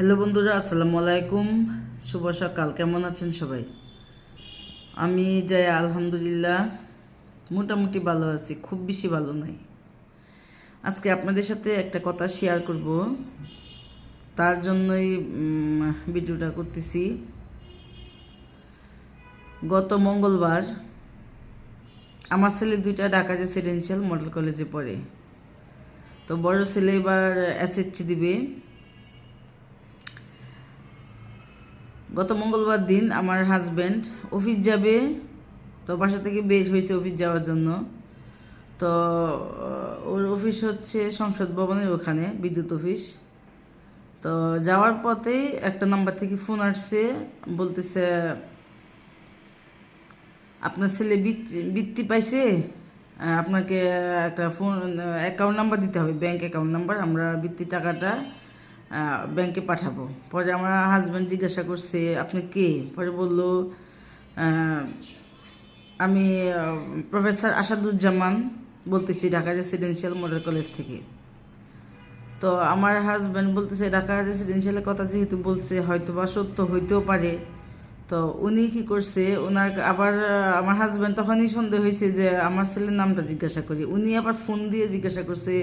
Hello বন্ধুরা, আসসালামু আলাইকুম। শুভ সকাল, কেমন আছেন সবাই? আমি যাই, আলহামদুলিল্লাহ, মোটামুটি ভালো আছি, খুব বেশি ভালো নাই। আজকে আপনাদের সাথে একটা কথা শেয়ার করব। তার জন্যই ভিডিওটা করতেছি। গত মঙ্গলবার আমার ছেলে দুইটা ঢাকা রেসিডেন্সিয়াল মডেল কলেজে পড়ে। তো বড় ছেলে এবার এসএসসি দিবে। গত মঙ্গলবার দিন আমার হাজব্যান্ড অফিস যাবে, তো বাসা থেকে বের হয়েছে অফিস যাওয়ার জন্য। তো ওর অফিস হচ্ছে সংসদ ভবনের ওখানে, বিদ্যুৎ অফিস। তো যাওয়ার পথে একটা নাম্বার থেকে ফোন আসছে, বলতেছে, আপনার ছেলে বৃত্তি পাইছে? আপনাকে একটা ফোন অ্যাকাউন্ট নাম্বার দিতে হবে ব্যাংক অ্যাকাউন্ট নাম্বার আমরা বৃত্তি টাকাটা ব্যাংকে পাঠাবো। পরে আমার হাজব্যান্ড জিজ্ঞাসা করছে, আপনি কে? পরে বলল আমি প্রফেসর আসাদুজ্জামান বলতেছি, ঢাকা রেসিডেন্সিয়াল মডেল কলেজ থেকে। তো আমার হাজব্যান্ড বলতেছে, ঢাকা রেসিডেন্সিয়ালের কথা যেহেতু বলছে হয়তো বা সত্য হইতেও পারে। তো উনি কি করছে ওনার আবার, আমার হাজব্যান্ড তখনই সন্দেহ হয়েছে যে আমার ছেলের নামটা জিজ্ঞাসা করি। উনি আবার ফোন দিয়ে জিজ্ঞাসা করছে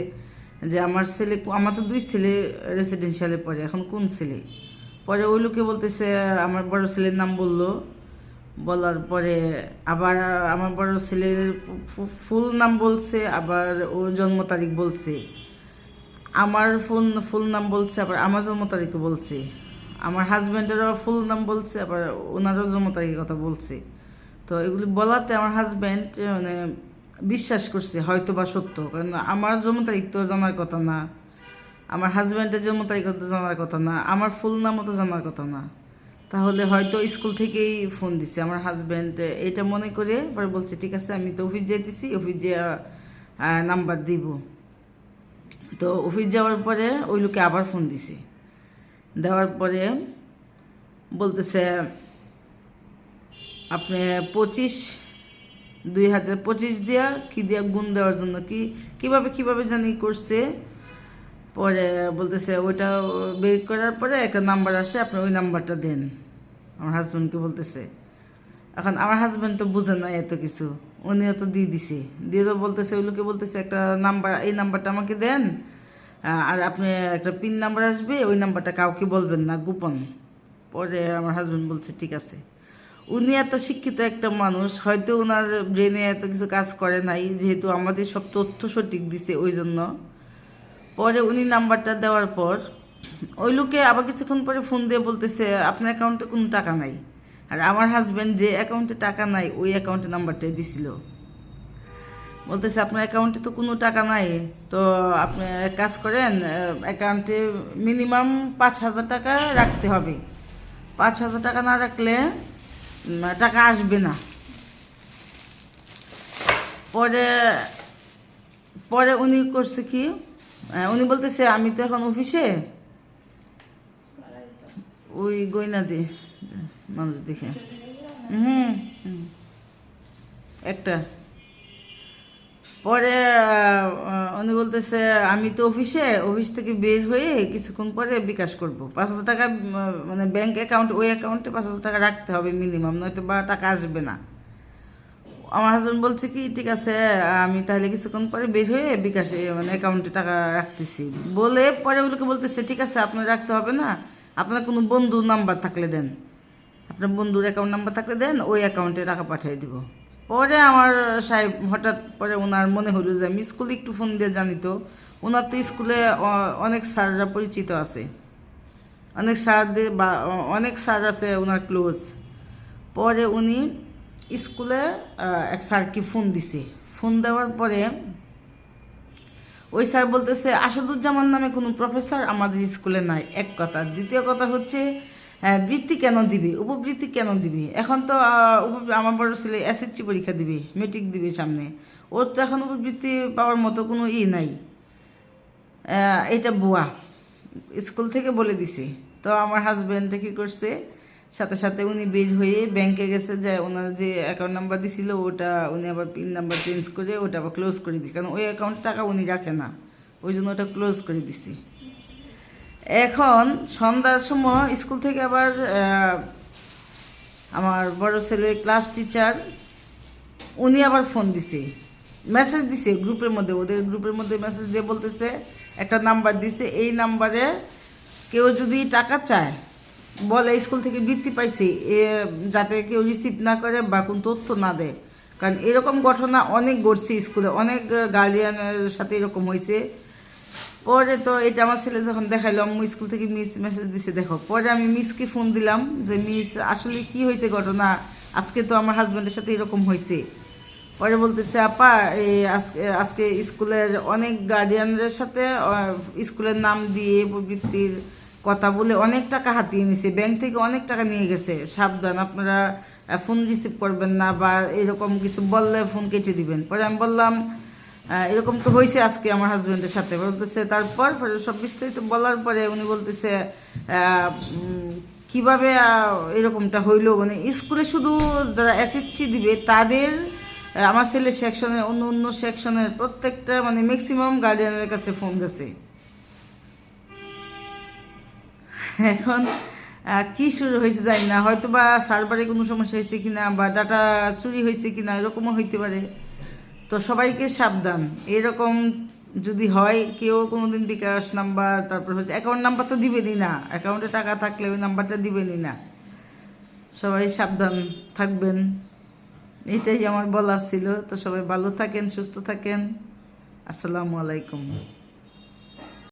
যে আমার ছেলে, আমার তো দুই ছেলে রেসিডেন্সিয়ালে পড়ে, এখন কোন ছেলে? পরে ওই লোকে বলতেছে, আমার বড় ছেলের নাম বলল। বলার পরে আবার আমার বড় ছেলের ফুল নাম বলছে, আবার ওর জন্ম তারিখ বলছে। আমার ফুল ফুল নাম বলছে, আবার আমার জন্ম তারিখও বলছে। আমার হাজব্যান্ডেরও ফুল নাম বলছে, আবার ওনারও জন্ম তারিখের কথা বলছে। তো এগুলি বলাতে আমার হাজব্যান্ড মানে বিশ্বাস করছে হয়তো বা সত্য। কারণ আমার জন্ম তারিখ তো জানার কথা না। আমার হাজব্যান্ডের জন্ম তারিখ তো জানার কথা না। আমার ফুল নামও তো জানার কথা না। তাহলে হয়তো স্কুল থেকেই ফোন দিছে আমার হাজব্যান্ড এটা মনে করে পরে বলছে, ঠিক আছে, আমি তো অফিস যাইতেছি অফিস যে নাম্বার দিব। তো অফিস যাওয়ার পরে ওই লোকে আবার ফোন দিছে। দেওয়ার পরে বলতেছে, আপনি পঁচিশ দুই হাজার পঁচিশ দিয়া কি দিয়া গুণ দেওয়ার জন্য? কি, কীভাবে কীভাবে জানি করছে? পরে বলতেছে, ওইটা বের করার পরে একটা নাম্বার আসে, আপনি ওই নাম্বারটা দেন। আমার হাজব্যান্ডকে বলতেছে। এখন আমার হাজব্যান্ড তো বুঝে না এত কিছু। উনিও তো দিয়ে দিছে। দিয়ে তো বলতেছে, ওই লোকে বলতেছে, একটা নাম্বার, এই নাম্বারটা আমাকে দেন আর আপনি একটা পিন নাম্বার আসবে, ওই নাম্বারটা কাউকে বলবেন না, গোপন। পরে আমার হাজব্যান্ড বলছে, ঠিক আছে। উনি এত শিক্ষিত একটা মানুষ, হয়তো ওনার ব্রেনে এত কিছু কাজ করে নাই, যেহেতু আমাদের সব তথ্য সঠিক দিছে ওই জন্য পরে উনি নাম্বারটা দেওয়ার পর, ওই লোকে আবার কিছুক্ষণ পরে ফোন দিয়ে বলতেছে, আপনার অ্যাকাউন্টে কোনো টাকা নাই। আর আমার হাজব্যান্ড যে অ্যাকাউন্টে টাকা নাই, ওই অ্যাকাউন্টে নাম্বারটাই দিছিল। বলতেছে, আপনার অ্যাকাউন্টে তো কোনো টাকা নাই, তো আপনি কাজ করেন অ্যাকাউন্টে মিনিমাম পাঁচ হাজার টাকা রাখতে হবে। পাঁচ হাজার টাকা না রাখলে টাকা আসবে না। পরে পরে উনি করছে কি উনি বলতেছে, আমি তো এখন অফিসে। ওই গয়না দি মানুষ দেখে। হম। একটা। পরে উনি বলতেছে, আমি তো অফিসে, অফিস থেকে বের হয়ে কিছুক্ষণ পরে বিকাশ করব। পাঁচ হাজার টাকা মানে ব্যাংক অ্যাকাউন্ট ওই অ্যাকাউন্টে পাঁচ হাজার টাকা রাখতে হবে মিনিমাম নয়তো বা টাকা আসবে না। আমার হাজব্যান্ড বলছে কি, ঠিক আছে, আমি তাহলে কিছুক্ষণ পরে বের হয়ে বিকাশে মানে অ্যাকাউন্টে টাকা রাখতেছি। বলে পরে ওগুলোকে বলতেছে, ঠিক আছে, আপনার রাখতে হবে না। আপনার কোনো বন্ধুর নাম্বার থাকলে দেন। আপনার বন্ধুর অ্যাকাউন্ট নাম্বার থাকলে দেন, ওই অ্যাকাউন্টে টাকা পাঠিয়ে দিব। পরে আমার সাহেব হঠাৎ পরে ওনার মনে হলো যে আমি স্কুলে একটু ফোন দিয়ে জানিত ওনার তো স্কুলে অনেক স্যাররা পরিচিত আছে। অনেক স্যারদের বা অনেক স্যার আছে ওনার ক্লোজ পরে উনি স্কুলে এক স্যারকে ফোন দিছে। ফোন দেওয়ার পরে ওই স্যার বলতেছে, আসাদুজ্জামান নামে কোনো প্রফেসর আমাদের স্কুলে নাই। এক কথা। দ্বিতীয় কথা হচ্ছে বৃত্তি কেন দিবি? উপবৃত্তি কেন দিবি? এখন তো আমার বড় ছেলে এসএসসি পরীক্ষা দিবে মেট্রিক দিবে সামনে। ওর তো এখন উপবৃত্তি পাওয়ার মতো কোনো ই নাই। এটা বুয়া। স্কুল থেকে বলে দিছে। তো আমার হাজব্যান্ড কী করছে? সাথে সাথে উনি বের হয়ে ব্যাংকে গেছে, যে ওনার যে অ্যাকাউন্ট নাম্বার দিছিল, ওটা উনি আবার পিন নাম্বার চেঞ্জ করে ওটা আবার ক্লোজ করে দিছে। কারণ ওই অ্যাকাউন্ট টাকা উনি রাখে না। ওই জন্য ওটা ক্লোজ করে দিছে। এখন সন্ধ্যার সময় স্কুল থেকে আবার আমার বড় ছেলের ক্লাস টিচার উনি আবার ফোন দিছে। মেসেজ দিছে গ্রুপের মধ্যে, ওদের গ্রুপের মধ্যে মেসেজ দিয়ে বলতেছে, একটা নাম্বার দিছে। এই নাম্বারে কেউ যদি টাকা চায়, বলে স্কুল থেকে বৃত্তি পাইছে, এ যাতে কেউ রিসিভ না করে বা কোনো তথ্য না দেয়। কারণ এরকম ঘটনা অনেক ঘটছে স্কুলে, অনেক গার্ডিয়ানের সাথে এরকম হয়েছে পরে তো এটা আমার ছেলে যখন দেখাইলো, আম্মু স্কুল থেকে মিস মেসেজ দিছে, দেখো। পরে আমি মিসকে ফোন দিলাম যে মিস আসলে কি হয়েছে ঘটনা? আজকে তো আমার হাজব্যান্ডের সাথে এরকম হয়েছে। পরে বলতেছে, আপা এই আজকে স্কুলের অনেক গার্ডিয়ানদের সাথে স্কুলের নাম দিয়ে প্রবৃত্তির কথা বলে অনেক টাকা হাতিয়ে নিছে। ব্যাংক থেকে অনেক টাকা নিয়ে গেছে। সাবধান, আপনারা ফোন রিসিভ করবেন না বা এরকম কিছু বললে ফোন কেটে দিবেন। পরে আমি বললাম এরকম তো হয়েছে আজকে আমার হাজবেন্ডের সাথে। বলতেছে, তারপর? পরে সব বিস্তারিত বলার পরে উনি বলতেছে কীভাবে এরকমটা হইল? মানে স্কুলে শুধু যারা এসএসসি দিবে, তাদের আমার ছেলে সেকশনের অন্য অন্য সেকশনের প্রত্যেকটা মানে ম্যাক্সিমাম গার্ডিয়ানের কাছে ফোন গেছে। এখন কি শুরু হয়েছে জানি না। হয়তো বা সার্ভারে কোনো সমস্যা হয়েছে কিনা বা ডাটা চুরি হয়েছে কিনা, এরকমও হইতে পারে। তো সবাইকে সাবধান। এরকম যদি হয়, কেউ কোনো দিন বিকাশ নাম্বার, তারপর হচ্ছে অ্যাকাউন্ট নাম্বার তো দিবেনই না। অ্যাকাউন্টে টাকা থাকলে ওই নাম্বারটা দিবেনই না। সবাই সাবধান থাকবেন। এটাই আমার বলার ছিল। তো সবাই ভালো থাকেন, সুস্থ থাকেন। আসসালামু আলাইকুম।